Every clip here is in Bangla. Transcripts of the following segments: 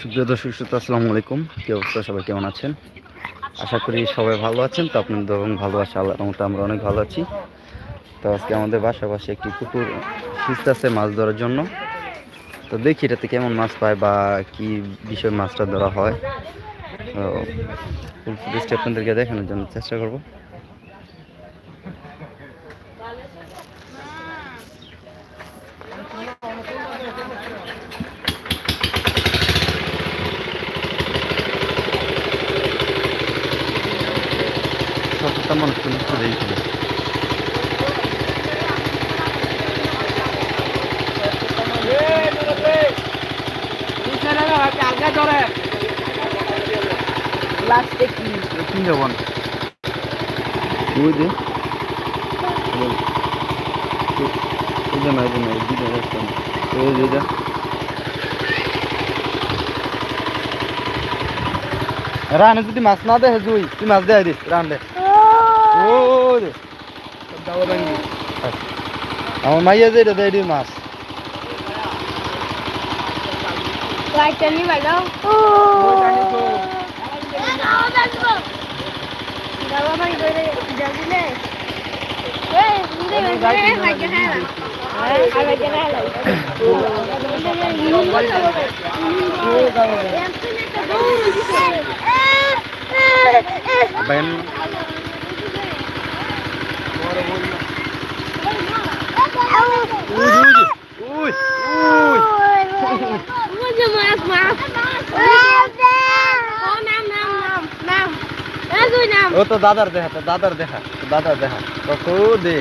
সুপ্রিয় দর্শক শ্রোতা, আসসালামু আলাইকুম। কি অবস্থা? সবাই কেমন আছেন? আশা করি সবাই ভালো আছেন। তো আপনাদের এবং ভালোবাসা আল্লাহ রহমতে আমরা অনেক ভালো আছি। তো আজকে আমাদের পাশে একটি পুকুর আছে মাছ ধরার জন্য। তো দেখি এটাতে কেমন মাছ পায় বা কি বিষয় মাছটা ধরা হয়। তো আপনাদেরকে দেখানোর জন্য চেষ্টা করব। সবটা মানুষ কিন্তু খুঁজেই ছিল তিন যাবন ওই দে ওই যে না ওই যে না ওই দিকে রাখতে না ওই যে যা রানে যদি মাছ না দেয় জুই তুই মাছ দেয় দিস রান দে রে আমার মাইয়া যে এটা দেয় দিই মাছ Guardiani ও তো দাদার দেখা তো দাদার দেখা তো দাদার দেখা কত দে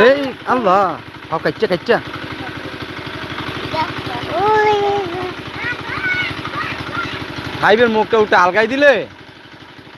এই আল্লাহ হাও কাচ্চা কাচ্চা খাইবের মুখটা উঠে আলগাই দিলে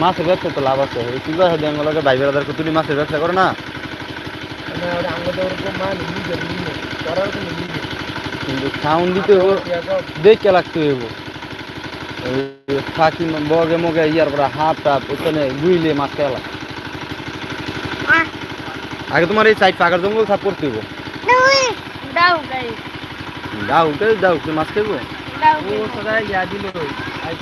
মাছের ব্যবসা তো লাভ আছে। এই সিলভার হেড বেঙ্গলকে ভাই বেড়াদার কুতুলি মাছের ব্যবসা করে না? কিন্তু খাউন দিতে হব দেখে লাগতে হইব। থাকি বগে মগে ইয়ার পরে হাত টাপ ওখানে গুইলে মাছ খেলা। আগে তোমার এই সাইড পাকার জঙ্গল সাফ করতে হইব। Dau, guys. দাও উঠে দাও তুই মাছ খাইবো Dau. আর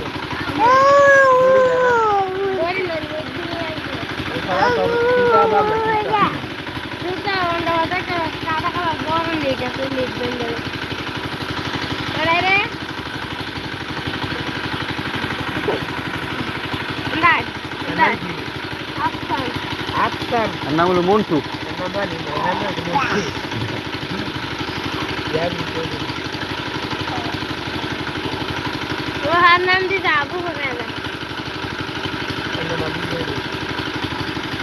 নাম হলো মন্টু নাম দিতে আবু করে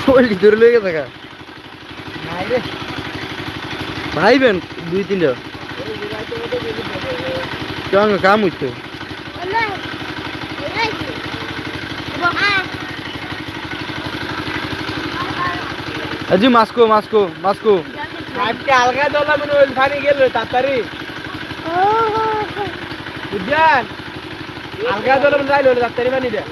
শরীর ধরে লেগে থাকা ভাইবেন দুই তিনটা। কেমন কাম হইতো আজি মাসকো মাসকো মাসকো আজকে আলগা দলা মনে হইল পানি গেল তাড়াতাড়ি। বুঝছেন আলগা দলা মনে যাইল তাড়াতাড়ি পানি দে।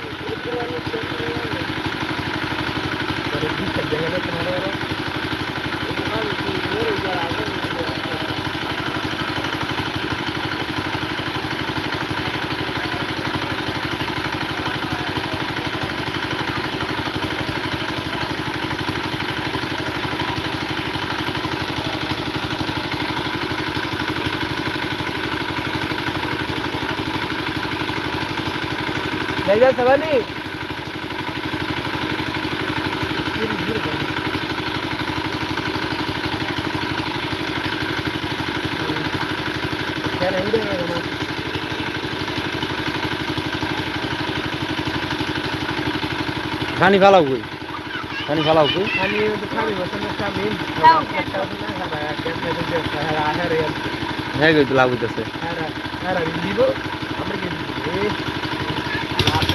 क्या सवाल नहीं। क्या नहीं देगा खानी फाला हुई खानी फाला हुई खानी खानी क्या का मेन है गई लागू जैसे अरे अरे लीगो हमरे क्या।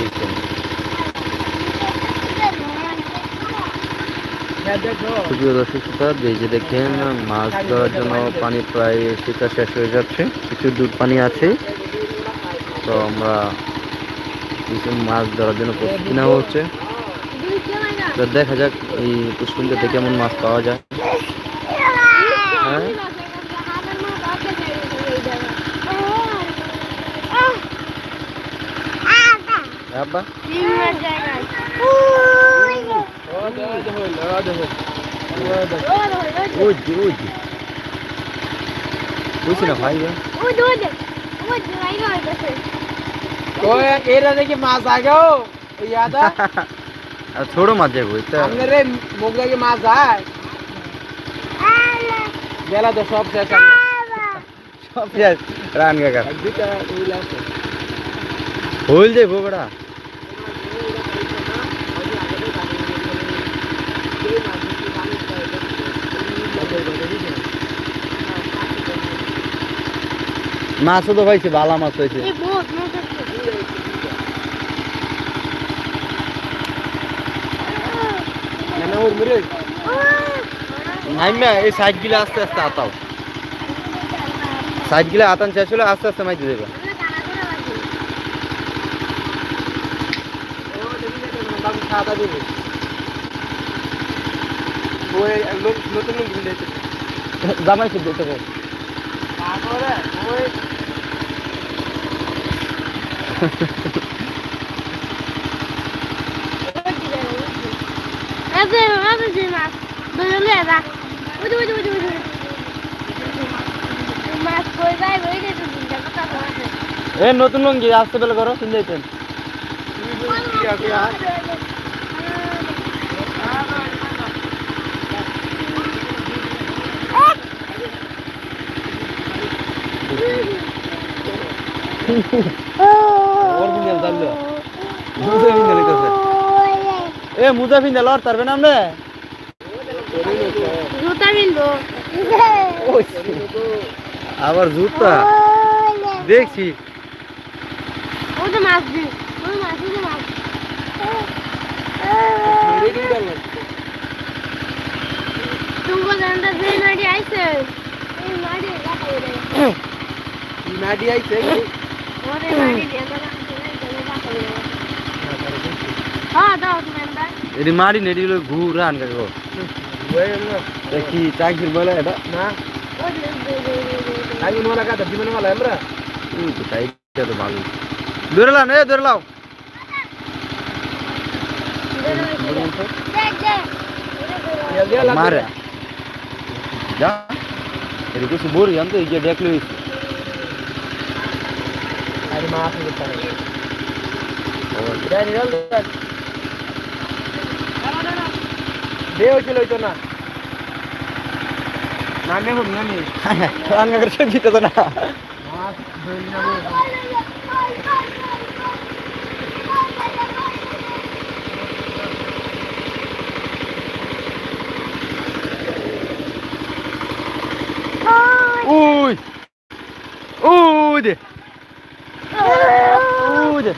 দিচ্ছেন Ya দেখো। প্রিয় দর্শক শ্রোতা দেখেন, মাছ ধরার জন্য পানি প্রায় শিকার শেষ হয়ে যাচ্ছে। কিছু দূর পানি আছে। তো আমরা কিছু মাছ ধরার জন্য প্রস্তুতি নেওয়া হচ্ছে। তো দেখা যাক এই পুষ্পিনটাতে কেমন মাছ পাওয়া যায়। যে বুঝছি না ভাই Oh, yang era lagi mas agao. Iya dah. আর ছোট মাছ যাবো এটা Amne re mug lagi mas ay. Gela dah sab saya sama. সব শেষ রান কাকা Kita ulang. হইল যাবো বেড়া মাছও তো পাইছে বালা মাছ হয়েছে। নাইমা এই সাইড গিলা আস্তে আস্তে আতাও। সাইড গিলা আতান শেষ হলে আস্তে আস্তে মাইতে দেবে। dulu. Tuh nunggu deh. জামাই শুদ্ধ তোকে Apa dah? Gue মাছ কই যাই রই রে তুমি জানো তা এ নতুন লঙ্গি আসতে বেলা করো শুনতে যেতেন Iya, ইঞ্জেল জানলো মুজা ইঞ্জেল কইছে এ মুজা ফিন লর তারবে না। আমনে জুতা বিন্দু আবার জুতা। দেখছি। ও তো মাছ দি ও মাছ দি মাছ। তুমি জানতে যে নাড়ি আইছে? নাড়ি রাখা হইছে দিয়ে হ্যাঁ এটি মারি নেটি হলো ঘুর আন কাকো. দেখি টাইগির বলে এটা। lagi mana kata di mana malah Emra? উই তো ভালো। ধরে লাও এ ধরে লাও. মারে। যা। এটি কিছু বড়ি আনতো এই যে দেখলে dalam. Dia ucil itu nah. Nane hum nane. আন কাকার সবজিটা তো না Maaf, beli nane. উই উই দে উই দে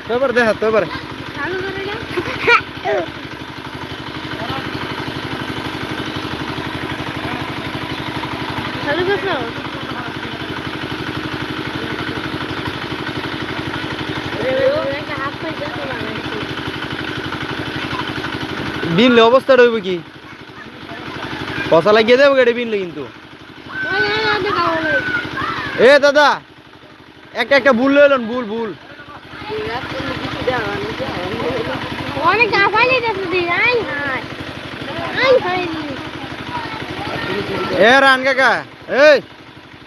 ভালো থাকো বিনলে অবস্থা রইব কি? পচা লাগিয়ে দেবো গাড়ি বিনলে কিন্তু? এ দাদা একটা একটা ভুল লইলেন ভুল ভুল। অনেক আফালি দেখছি আই হাই আই হাই এ রান কাকা। এই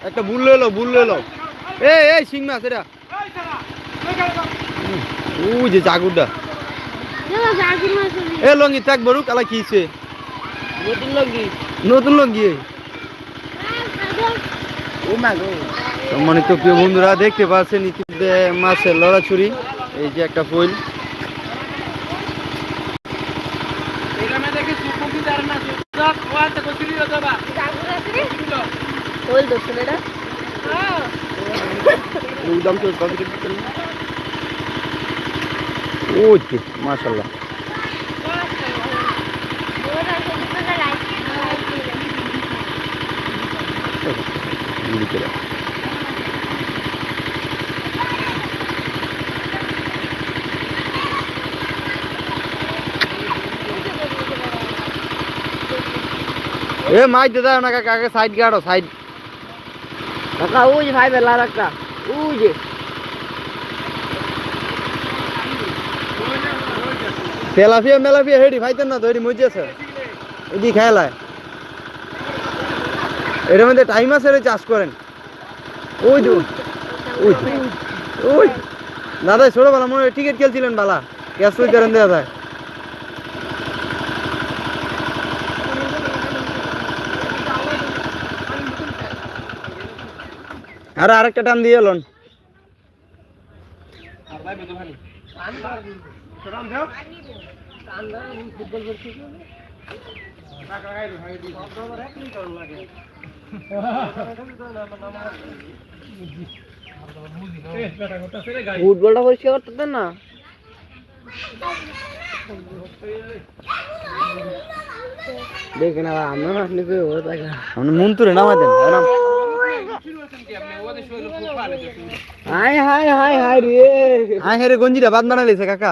একটা ভুল লইলো ভুল লইলো। এই এই শিং মাছ এটা। ও যে জাগুরটা। এ লঙ্গি থাক বড়ু কালা কিছে নতুন লঙ্গি। নতুন লঙ্গি। সম্মানিত প্রিয় বন্ধুরা দেখতে পাচ্ছেন ইতিমধ্যে মাছের লড়াছুরি। এই যে একটা ফুল এখানে দেখে সুপুকি দাঁড় না সুপুক ওয়াতে কইলি দাদা ওই দোস্ত এটা একদম তো কত ও যে মাশাআল্লাহ গুলি করে এ মাই দাদা না কাকা আগে সাইড গাড়ো সাইড কাকা ওই যে ভাই বেলা একটা ওই যে। তেলাফিয়া মেলাফিয়া হেডি ভাইতেন না তো হেডি মজি আছে। এদি খেলায় এর মধ্যে টাইম আছে রে চাষ করেন ওই তো ওই ওই দাদা ছোটো বেলা মনে হয় টিকিট খেলছিলেন বালা। ক্যাশ তুই করেন দেওয়া যায়। আর আরেকটা টান দিয়ে এলন ফুটবলটা পরিষ্কার করতে না। দেখে না আমরা আপনি কই ও আপনি মন তুলে নামা দেন নাম হাই হাই হাই হাই রে। হ্যাঁ হ্যাঁ রে গঞ্জিটা বাদ লেছে কাকা।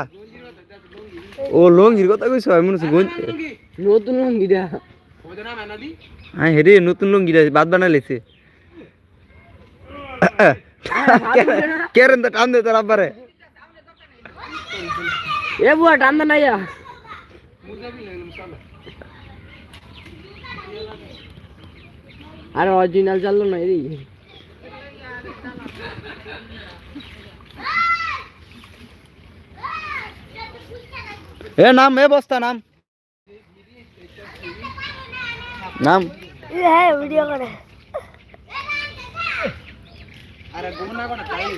ও লঙ্গির কথা কইছো আমি মনে গঞ্জি নতুন লঙ্গিটা। হ্যাঁ হ্যাঁ রে নতুন লঙ্গিটা বাদ বানা লেছে। কেরেন তো টান দে তোর আব্বারে। এ বুয়া টান্দা নাই যা আরে অরিজিনাল চাললো না এদিকে এ নাম এ বস্তা নাম। নাম। হ্যাঁ ভিডিও করে। আরে গুনা কোনা তাই এই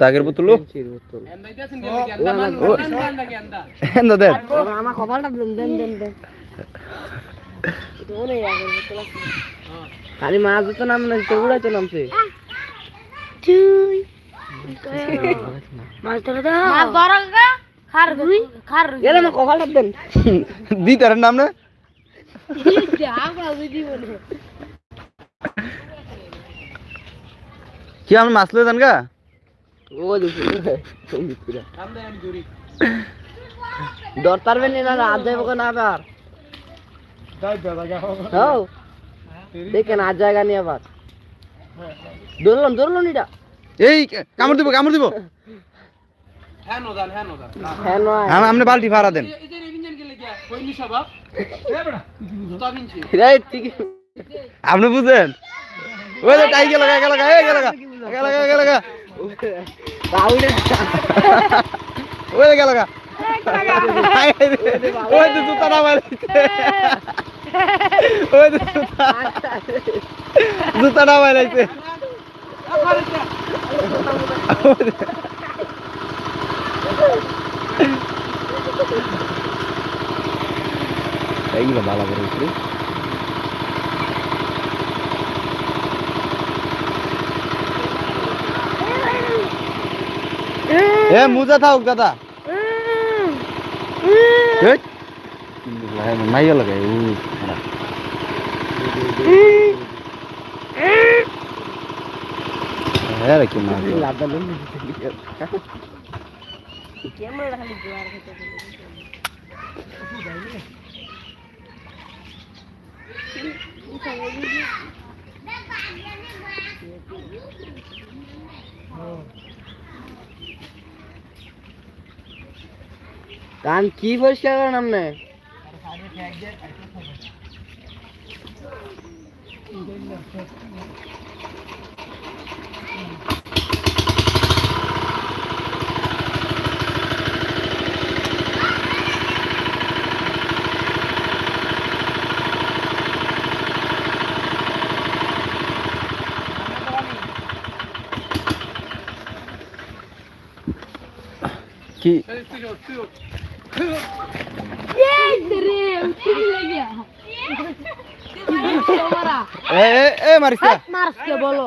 তাগের বোতল আছে খালি মাছ তো নাম না তো উড়াইতে নামছে মাছ ধরে দাও মাছ ধরো গা খার খার এর আমার কপালটা দেন। দি তার নাম না আমরা বুঝি বলে কি আমি মাছ লয়ে যান গা? ডর পারবেন না যাইব কেন আবার দেখেন আজ জায়গা নিয়ে আবার ধরলাম ধরলাম এটা এই কামড় দিব কামড় দিব। হ্যাঁ আপনি বালতি ভাড়া দেন। আপনি বুঝেন? ওই যে টাই গেল গা গেল গা এই গেল গা গেল গা গেল গা রাউন্ডে ওই যে গেল গা হাই, হাই রে। ওই তো জুতা না মারিছে ওই তো জুতা জুতা না মারাইছে এইগুলো ভালো করে উঠলে এ মুজা থাক দাদা। মাইয়া লাগে উ হ্যাঁ কি লাদা লোন ক্যামেরা খালি জোয়ার খেতে কান কি পরিষ্কার করেন আপনি কি এ এ এ মারিস না। মারছে বলো।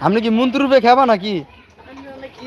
আপনি কি মন্ত্রী রূপে খাবা নাকি? কি